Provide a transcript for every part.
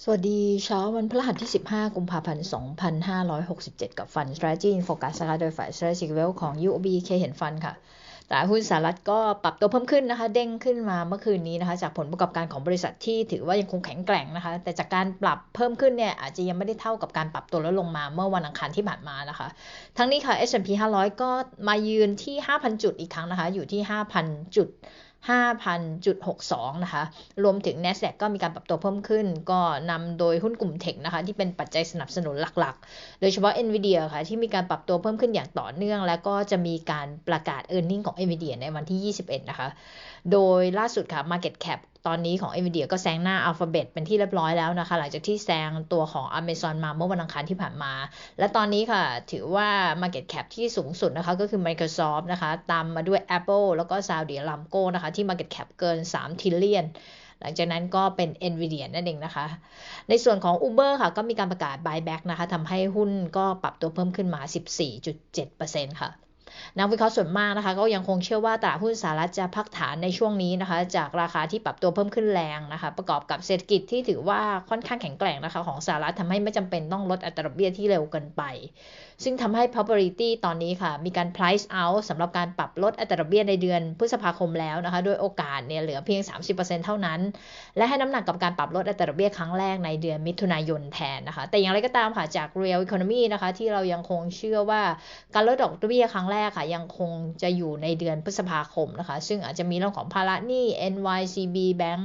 สวัสดีเช้าวันพฤหัสที่ 15 กุมภาพันธ์ 2567 กับฟัน Strategy in Focus นะคะโดยฝ่าย Strategic w e a l t ของ UOB เคเห็นฟันค่ะตลาดหุ้นสหรัฐก็ปรับตัวเพิ่มขึ้นนะคะ เด้งขึ้นมาเมื่อคืนนี้นะคะ จากผลประกอบการของบริษัทที่ถือว่ายังคงแข็งแกร่งนะคะ แต่จากการปรับเพิ่มขึ้นเนี่ยอาจจะยังไม่ได้เท่ากับการปรับตัวลดลงมาเมื่อวันอังคารที่ผ่านมานะคะ ทั้งนี้ค่ะ S&P 500 ก็มายืนที่ 5,000 จุดอีกครั้งนะคะ อยู่ที่ 5,000 จุด 5,000.62 นะคะ รวมถึง NASDAQ ก็มีการปรับตัวเพิ่มขึ้น ก็นำโดยหุ้นกลุ่มเทคนะคะ ที่เป็นปัจจัยสนับสนุนหลักๆ โดยเฉพาะ NVIDIA ค่ะ ที่มีการปรับตัวเพิ่มขึ้นอย่างต่อเนื่อง และก็จะมีการประกาศ e a r n i n g ของ NVIDIA ในวันที่ 21 นะคะ โดยล่าสุดค่ะ Market Cap ตอนนี้ของ NVIDIA ก็แซงหน้า Alphabet เป็นที่เรียบร้อยแล้วนะคะ หลังจากที่แซงตัวของ Amazon มาเมื่อวันอังคารที่ผ่านมา และตอนนี้ค่ะ ถือว่า Market Cap ที่สูงสุดนะคะก็คือ Microsoft นะคะ ตามมาด้วย Apple แล้วก็ Saudi Aramco นะคะ ที่ Market Cap เกิน 3 trillion หลังจากนั้นก็เป็น NVIDIA นั่นเองนะคะ ในส่วนของ Uber ค่ะ ก็มีการประกาศ buyback นะคะทำให้หุ้นก็ปรับตัวเพิ่มขึ้นมา 14.7%ค่ะ นักวิเคราะห์ส่วนมากนะคะก็ยังคงเชื่อว่าตลาดหุ้นสหรัฐจะพักฐานในช่วงนี้นะคะ จากราคาที่ปรับตัวเพิ่มขึ้นแรงนะคะ ประกอบกับเศรษฐกิจที่ถือว่าค่อนข้างแข็งแกร่งนะคะ ของสหรัฐทำให้ไม่จำเป็นต้องลดอัตราดอกเบี้ยที่เร็วเกินไป ซึ่งทำให้ probability ตอนนี้ค่ะ มีการ price out สำหรับการปรับลดอัตราดอกเบี้ยในเดือนพฤษภาคมแล้วนะคะ โดยโอกาสเนี่ยเหลือเพียง 30%เท่านั้น และให้น้ำหนักกับการปรับลดอัตราดอกเบี้ยครั้งแรกในเดือนมิถุนายนแทนนะคะ แต่อย่างไรก็ตามค่ะ จาก real economy นะคะ ที่เรายังคงเชื่อว่าการลดดอกเบี้ยครั้งแรกค่ะ ยังคงจะอยู่ในเดือนพฤษภาคมนะคะ ซึ่งอาจจะมีเรื่องของภาระหนี้ NYCB Bank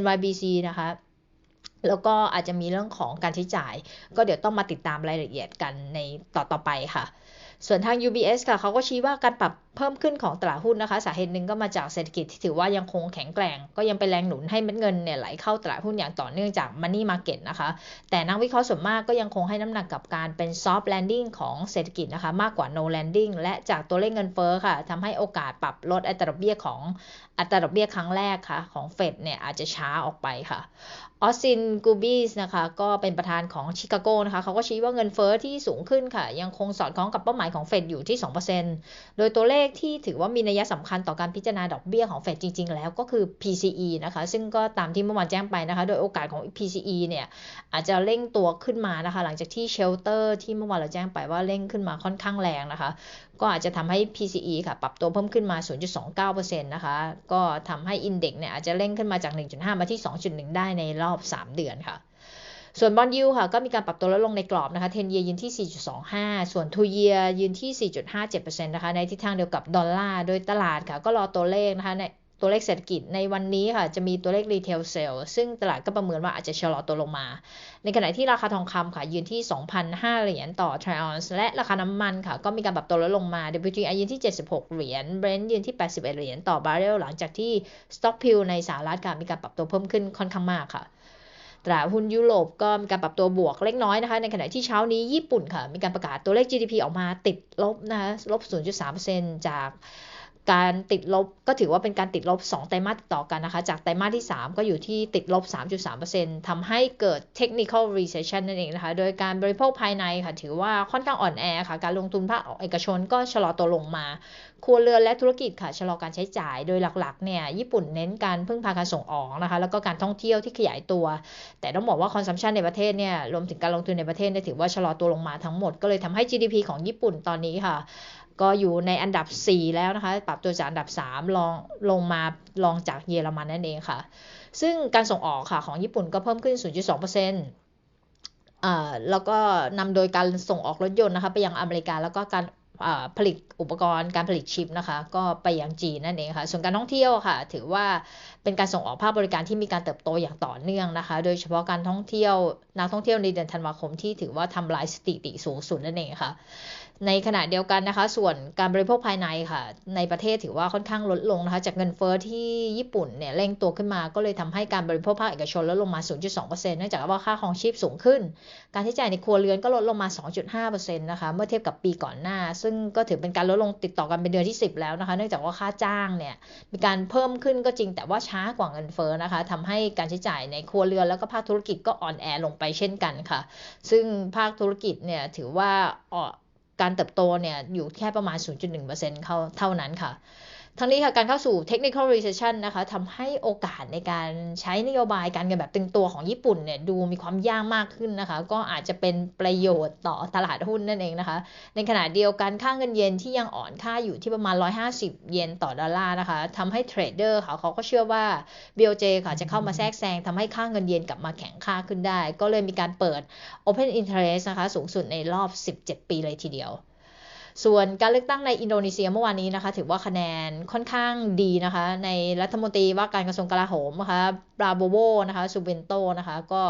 NYBC นะคะ แล้วก็อาจจะมีเรื่องของการใช้จ่าย ก็เดี๋ยวต้องมาติดตามรายละเอียดกันในต่อต่อไปค่ะ ส่วนทาง UBS ค่ะเขาก็ชี้ว่าการปรับ เพิ่มขึ้นของตลาดหุ้นนะคะ สาเหตุหนึ่งก็มาจากเศรษฐกิจที่ถือว่ายังคงแข็งแกร่ง ก็ยังเป็นแรงหนุนให้เม็ดเงินเนี่ยไหลเข้าตลาดหุ้นอย่างต่อเนื่องจาก Money Market นะคะ แต่นักวิเคราะห์ส่วนมากก็ยังคงให้น้ำหนักกับการเป็น Soft Landing ของเศรษฐกิจนะคะ มากกว่า No Landing และจากตัวเลขเงินเฟ้อค่ะทำให้โอกาสปรับลดอัตราดอกเบี้ยของอัตราดอกเบี้ยครั้งแรกค่ะของเฟดเนี่ยอาจจะช้าออกไปค่ะออสซินกูบีสนะคะก็เป็นประธานของชิคาโกนะคะเขาก็ชี้ว่าเงินเฟอ้อที่สูงขึ้นค่ะ ยังคงสอดคล้องกับเป้าหมายของเฟดอยู่ที่ 2%โดยตัวเลขที่ถือว่ามีนัยสำคัญต่อการพิจารณาดอกเบี้ยของเฟดจริง ๆ แล้วก็คือ PCE นะคะ ซึ่งก็ตามที่เมื่อวานแจ้งไปนะคะ โดยโอกาสของ PCE เนี่ยอาจจะเร่งตัวขึ้นมานะคะ หลังจากที่เชลเตอร์ที่เมื่อวานเราแจ้งไปว่าเร่งขึ้นมาค่อนข้างแรงนะคะ ก็อาจจะทำให้ PCE ค่ะ ปรับตัวเพิ่มขึ้นมา 0.29%นะคะ ก็ทำให้อินเด็กซ์เนี่ยอาจจะเร่งขึ้นมาจาก 1.5 มาที่ 2.1 ได้ในรอบ 3 เดือนค่ะ ส่วนบอลยูค่ะก็มีการปรับตัวลดลงในกรอบนะคะ10 year ยืนที่ 4.25 ส่วน2 year ยืนที่ 4.57%นะคะในทิศทางเดียวกับดอลลาร์โดยตลาดค่ะก็รอตัวเลขนะคะในตัวเลขเศรษฐกิจในวันนี้ค่ะจะมีตัวเลขรีเทลเซลซึ่งตลาดก็ประเมินว่าอาจจะชะลอตัวลงมา ในขณะที่ราคาทองคำค่ะ ยืนที่ 2,005 เหรียญต่อทริออนซ์และราคาน้ำมันค่ะ ก็มีการปรับตัวลดลงมา WTI ยืนที่ 76 เหรียญ Brent ยืนที่ 81 เหรียญต่อบาร์เรลหลังจากที่ Stock p i l ในสหรัฐค่ะมีการปรับตัวเพิ่มขึ้นค่อนข้างมากค่ะ ตราหุ้นยุโรปก็มีการปรับตัวบวกเล็กน้อยนะคะ ในขณะที่เช้านี้ญี่ปุ่นค่ะ มีการประกาศตัวเลข GDP ออกมาติดลบนะคะลบ 0.3%จาก การติดลบก็ถือว่าเป็นการติดลบ 2 ไตรมาสติดต่อกันนะคะ จากไตรมาสที่ 3 ก็อยู่ที่ติดลบ 3.3%ทำให้เกิด technical recession นั่นเองนะคะ โดยการบริโภคภายในค่ะ ถือว่าค่อนข้างอ่อนแอค่ะ การลงทุนภาคเอกชนก็ชะลอตัวลงมา ครัวเรือนและธุรกิจค่ะชะลอการใช้จ่าย โดยหลักๆเนี่ยญี่ปุ่นเน้นการพึ่งพาการส่งออกนะคะ แล้วก็การท่องเที่ยวที่ขยายตัว แต่ต้องบอกว่าคอนซัมชันในประเทศเนี่ย รวมถึงการลงทุนในประเทศเนี่ยถือว่าชะลอตัวลงมาทั้งหมด ก็เลยทำให้ GDP ของญี่ปุ่นตอนนี้ค่ะ ก็อยู่ในอันดับ 4 แล้วนะคะ ปรับตัวจากอันดับ 3 ลองลงมาลองจากเยอรมันนั่นเองค่ะ ซึ่งการส่งออกค่ะของญี่ปุ่นก็เพิ่มขึ้น 0.2%อ่าแล้วก็นำโดยการส่งออกรถยนต์นะคะไปยังอเมริกาแล้วก็การผลิตอุปกรณ์การผลิตชิปนะคะ ก็ไปยังจีนนั่นเองค่ะ ส่วนการท่องเที่ยวค่ะ ถือว่าเป็นการส่งออกภาคบริการที่มีการเติบโตอย่างต่อเนื่องนะคะ โดยเฉพาะการท่องเที่ยวนักท่องเที่ยวในเดือนธันวาคมที่ถือว่าทำลายสถิติสูงสุดนั่นเองค่ะ ในขณะเดียวกันนะคะ ส่วนการบริโภคภายในค่ะ ในประเทศถือว่าค่อนข้างลดลงนะคะ จากเงินเฟอ้อที่ญี่ปุ่นเนี่ยเร่งตัวขึ้นมาก็เลยทำให้การบริโภคภาคเอกชนลดลงมา 0.2%เนื่องจากว่าค่าของชีพสูงขึ้น การใช้จ่ายในครัวเรือนก็ลดลงมา 2.5%นะคะเมื่อเทียบกับปีก่อนหน้า ซึ่งก็ถือเป็นการลดลงติดต่อกันเป็นเดือนที่ 10 แล้วนะคะ เนื่องจากว่าค่าจ้างเนี่ยมีการเพิ่มขึ้นก็จริงแต่ว่าช้ากว่าเงินเฟอ้อนะคะทำให้การใช้จ่ายในครัวเรือนแล้วก็ภาคธุรกิจก็อ่อนแอลงไปเช่นกันค่ะ ซึ่งภาคธุรกิจเนี่ยถือว่า การเติบโตเนี่ยอยู่แค่ประมาณ 0.1%เท่าเท่านั้นค่ะ ทั้งนี้ค่ะการเข้าสู่ technical recession นะคะทำให้โอกาสในการใช้นโยบายการเงินแบบตึงตัวของญี่ปุ่นเนี่ยดูมีความยากมากขึ้นนะคะ ก็อาจจะเป็นประโยชน์ต่อตลาดหุ้นนั่นเองนะคะ ในขณะเดียวกันค่าเงินเยนที่ยังอ่อนค่าอยู่ที่ประมาณ 150 เยนต่อดอลลาร์นะคะทำให้เทรดเดอร์ค่ะเขาก็เชื่อว่า BOJ ค่ะจะเข้ามาแทรกแซงทำให้ค่าเงินเยนกลับมาแข็งค่าขึ้นได้ ก็เลยมีการเปิด Open Interest นะคะสูงสุดในรอบ 17 ปีเลยทีเดียว ส่วนการเลือกตั้งในอินโดนีเซียเมื่อวานนี้นะคะ ถือว่าคะแนนค่อนข้างดีนะคะ ในรัฐมนตรีว่าการกระทรวงกลาโหมนะคะบราโบโวนะคะซูเบนโตนะคะ ก็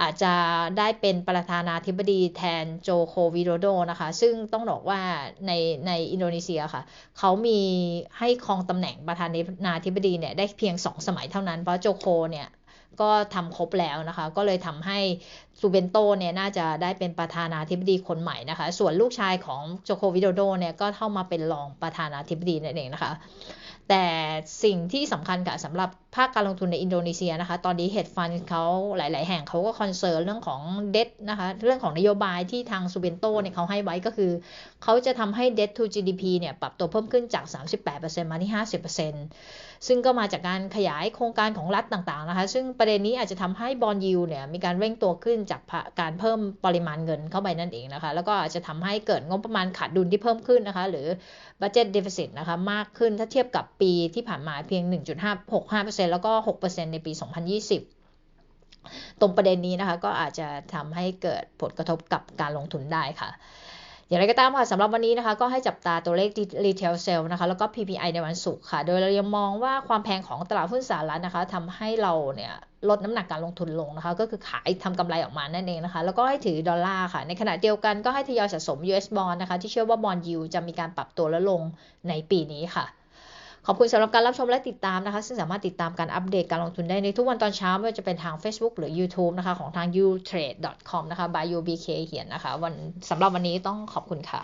อาจจะได้เป็นประธานาธิบดีแทนโจโควิโดโดนะคะ ซึ่งต้องบอกว่าในในอินโดนีเซียค่ะ เขามีให้ครองตำแหน่งประธานาธิบดีเนี่ยได้เพียง 2 สมัยเท่านั้น เพราะโจโคเนี่ย ก็ทำครบแล้วนะคะ ก็เลยทำให้ซูเบนโตเนี่ยน่าจะได้เป็นประธานาธิบดีคนใหม่นะคะ ส่วนลูกชายของโจโควิโดโดเนี่ยก็เข้ามาเป็นรองประธานาธิบดีนั่นเองนะคะ แต่สิ่งที่สำคัญค่ะสำหรับ ภาคการลงทุนในอินโดนีเซียนะคะ ตอนนี้เฮดฟันเขาหลาย ๆ แห่งเขาก็คอนเซิร์นเรื่องของเด t นะคะ เรื่องของนโยบายที่ทางซูเบนโตเนี่ยเขาให้ไว้ก็คือ เขาจะทำให้ debt to GDP เนี่ยปรับตัวเพิ่มขึ้นจาก 38%มาที่ 50%ซึ่งก็มาจากการขยายโครงการของรัฐต่าง ๆ นะคะ ซึ่งประเด็นนี้อาจจะทำให้บอลยูเนี่ยมีการเร่งตัวขึ้นจากการเพิ่มปริมาณเงินเข้าไปนั่นเองนะคะ แล้วก็อาจจะทำให้เกิดงบประมาณขาดดุลที่เพิ่มขึ้นนะคะ หรือ budget deficit นะคะมากขึ้นถ้าเทียบกับปีที่ผ่านมาเพียง 1.5 6 5%แล้วก็ 6%ในปี 2020ตรงประเด็นนี้นะคะก็อาจจะทำให้เกิดผลกระทบกับการลงทุนได้ค่ะ อย่างไรก็ตามค่ะสำหรับวันนี้นะคะ ก็ให้จับตาตัวเลข retail sale นะคะ แล้วก็ PPI ในวันศุกร์ค่ะ โดยเรายังมองว่าความแพงของตลาดหุ้นสหรัฐนะคะทำให้เราเนี่ยลดน้ำหนักการลงทุนลงนะคะ ก็คือขายทำกำไรออกมานั่นเองนะคะ แล้วก็ให้ถือดอลลาร์ค่ะ ในขณะเดียวกันก็ให้ทยอยสะสม US bond นะคะ ที่เชื่อว่าบอลยูจะมีการปรับตัวและลงในปีนี้ค่ะ ขอบคุณสำหรับการรับชมและติดตามนะคะ ซึ่งสามารถติดตามการอัปเดตการลงทุนได้ในทุกวันตอนเช้าไม่ว่าจะเป็นทาง Facebook หรือ YouTube นะคะของทาง utrade.com นะคะ by ubk เขียนนะคะวันสำหรับวันนี้ต้องขอบคุณค่ะ